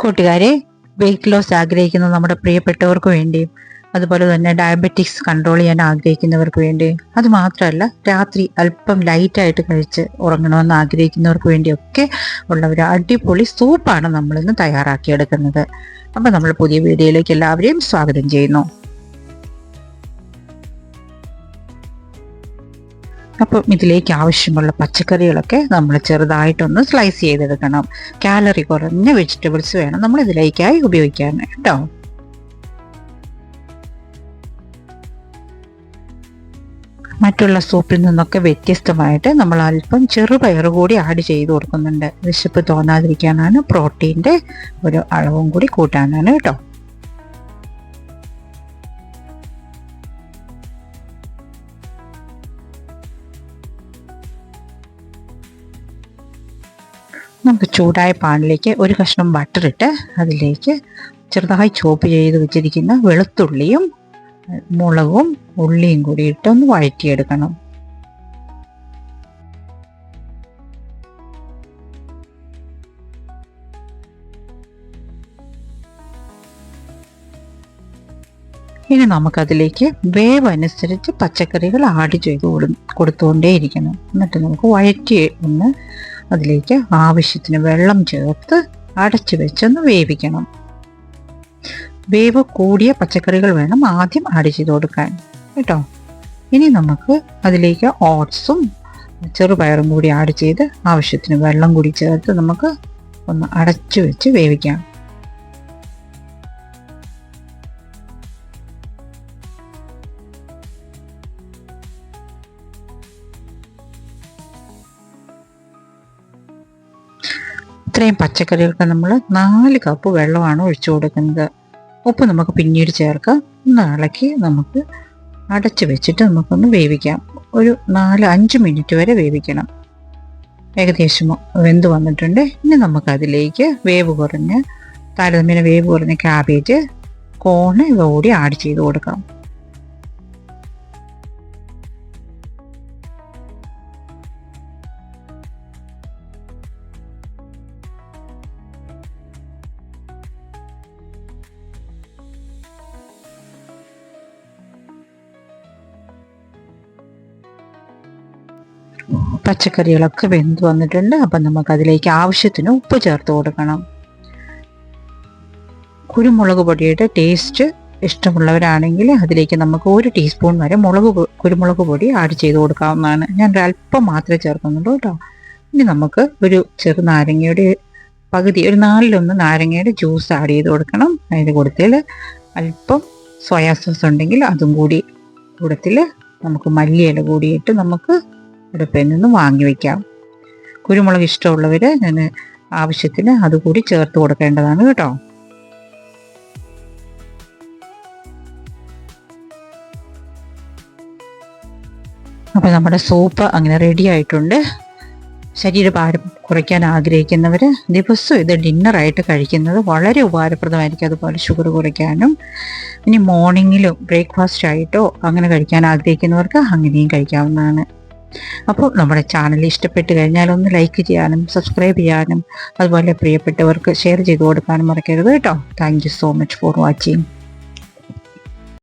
കൂട്ടുകാരെ weight loss ആഗ്രഹിക്കുന്ന നമ്മുടെ പ്രിയപ്പെട്ടവർക്ക് വേണ്ടിയും അതുപോലെ തന്നെ ഡയബറ്റിക്സ് കൺട്രോൾ ചെയ്യാൻ ആഗ്രഹിക്കുന്നവർക്ക് വേണ്ടി അത് മാത്രമല്ല രാത്രി അല്പം ലൈറ്റായിട്ട് കഴിച്ച് ഉറങ്ങണമെന്ന് ആഗ്രഹിക്കുന്നവർക്ക് വേണ്ടിയൊക്കെ ഉള്ള ഒരു അടിപൊളി സൂപ്പാണ് നമ്മളിന്ന് തയ്യാറാക്കിയെടുക്കുന്നത്. അപ്പം നമ്മൾ പുതിയ വീഡിയോയിലേക്ക് എല്ലാവരെയും സ്വാഗതം ചെയ്യുന്നു. അപ്പം ഇതിലേക്ക് ആവശ്യമുള്ള പച്ചക്കറികളൊക്കെ നമ്മൾ ചെറുതായിട്ടൊന്ന് സ്ലൈസ് ചെയ്തെടുക്കണം. കാലറി കുറഞ്ഞ വെജിറ്റബിൾസ് വേണം നമ്മൾ ഇതിലേക്കായി ഉപയോഗിക്കാൻ കേട്ടോ. മറ്റുള്ള സൂപ്പിൽ നിന്നൊക്കെ വ്യത്യസ്തമായിട്ട് നമ്മൾ അല്പം ചെറുപയർ കൂടി ആഡ് ചെയ്ത് കൊടുക്കുന്നുണ്ട്. വിശപ്പ് തോന്നാതിരിക്കാനാണ് പ്രോട്ടീന്റെ ഒരു അളവും കൂടി കൂട്ടാനാണ് കേട്ടോ. നമുക്ക് ചൂടായ പാനിലേക്ക് ഒരു കഷ്ണം ബട്ടർ ഇട്ട് അതിലേക്ക് ചെറുതായി ചോപ്പ് ചെയ്ത് വെച്ചിരിക്കുന്ന വെളുത്തുള്ളിയും മുളകും ഉള്ളിയും കൂടി ഇട്ടൊന്ന് വഴറ്റിയെടുക്കണം. ഇനി നമുക്കതിലേക്ക് വേവ് അനുസരിച്ച് പച്ചക്കറികൾ ആഡ് ചെയ്ത് കൊടു കൊടുത്തുകൊണ്ടേയിരിക്കണം. എന്നിട്ട് നമുക്ക് വഴറ്റി ഒന്ന് അതിലേക്ക് ആവശ്യത്തിന് വെള്ളം ചേർത്ത് അടച്ചു വെച്ചൊന്ന് വേവിക്കണം. വേവ് കൂടിയ പച്ചക്കറികൾ വേണം ആദ്യം ആഡ് ചെയ്ത് കൊടുക്കാൻ. കേട്ടോ? ഇനി നമുക്ക് അതിലേക്ക് ഓട്സും ചെറുപയറും കൂടി ആഡ് ചെയ്ത് ആവശ്യത്തിന് വെള്ളം കൂടി ചേർത്ത് നമുക്ക് ഒന്ന് അടച്ചു വെച്ച് വേവിക്കാം. ഇത്രയും പച്ചക്കറികൾക്ക് നമ്മൾ നാല് കപ്പ് വെള്ളമാണ് ഒഴിച്ചു കൊടുക്കുന്നത്. ഉപ്പ് നമുക്ക് പിന്നീട് ചേർക്കാം. ഒന്ന് ഇളക്കി നമുക്ക് അടച്ചു വെച്ചിട്ട് നമുക്കൊന്ന് വേവിക്കാം. ഒരു നാല് അഞ്ച് മിനിറ്റ് വരെ വേവിക്കണം. ഏകദേശം വെന്ത് വന്നിട്ടുണ്ട്. ഇനി നമുക്കതിലേക്ക് വേവ് കുറഞ്ഞ് താരതമ്യേന വേവ് കുറഞ്ഞ ക്യാബേജ് കോണ് ഇവ കൂടി ആഡ് ചെയ്ത് കൊടുക്കാം. പച്ചക്കറികളൊക്കെ വെന്ത് വന്നിട്ടുണ്ട്. അപ്പം നമുക്കതിലേക്ക് ആവശ്യത്തിന് ഉപ്പ് ചേർത്ത് കൊടുക്കണം. കുരുമുളക് പൊടിയുടെ ടേസ്റ്റ് ഇഷ്ടമുള്ളവരാണെങ്കിൽ അതിലേക്ക് നമുക്ക് ഒരു ടീസ്പൂൺ വരെ മുളക് കുരുമുളക് പൊടി ആഡ് ചെയ്ത് കൊടുക്കാവുന്നതാണ്. ഞാൻ അല്പം മാത്രമേ ചേർക്കുന്നുള്ളൂ കേട്ടോ ഇനി നമുക്ക് ഒരു ചെറു നാരങ്ങയുടെ പകുതി ഒരു നാലിലൊന്ന് നാരങ്ങയുടെ ജ്യൂസ് ആഡ് ചെയ്ത് കൊടുക്കണം. അതിന് കൂടത്തിൽ അല്പം സോയാ സോസ് ഉണ്ടെങ്കിൽ അതും കൂടി കൂടത്തിൽ നമുക്ക് മല്ലിയില കൂടിയിട്ട് നമുക്ക് അടുപ്പിൽ നിന്ന് വാങ്ങി വയ്ക്കാം കുരുമുളക് ഇഷ്ടമുള്ളവർ ഞാൻ ആവശ്യത്തിന് അതുകൂടി ചേർത്ത് കൊടുക്കേണ്ടതാണ് കേട്ടോ. അപ്പോൾ നമ്മുടെ സൂപ്പ് അങ്ങനെ റെഡി ആയിട്ടുണ്ട്. ശരീരഭാരം കുറയ്ക്കാൻ ആഗ്രഹിക്കുന്നവർ ദിവസവും ഇത് ഡിന്നറായിട്ട് കഴിക്കുന്നത് വളരെ ഉപകാരപ്രദമായിരിക്കും. അതുപോലെ ഷുഗർ കുറയ്ക്കാനും ഇനി മോർണിംഗിലും ബ്രേക്ക്ഫാസ്റ്റ് ആയിട്ടോ അങ്ങനെ കഴിക്കാൻ ആഗ്രഹിക്കുന്നവർക്ക് അങ്ങനെയും കഴിക്കാവുന്നതാണ്. അപ്പോൾ നമ്മുടെ ചാനൽ ഇഷ്ടപ്പെട്ട് കഴിഞ്ഞാൽ ഒന്ന് ലൈക്ക് ചെയ്യാനും സബ്സ്ക്രൈബ് ചെയ്യാനും അതുപോലെ പ്രിയപ്പെട്ടവർക്ക് ഷെയർ ചെയ്ത് കൊടുക്കാനും മറക്കരുത് കേട്ടോ. Thank so much for watching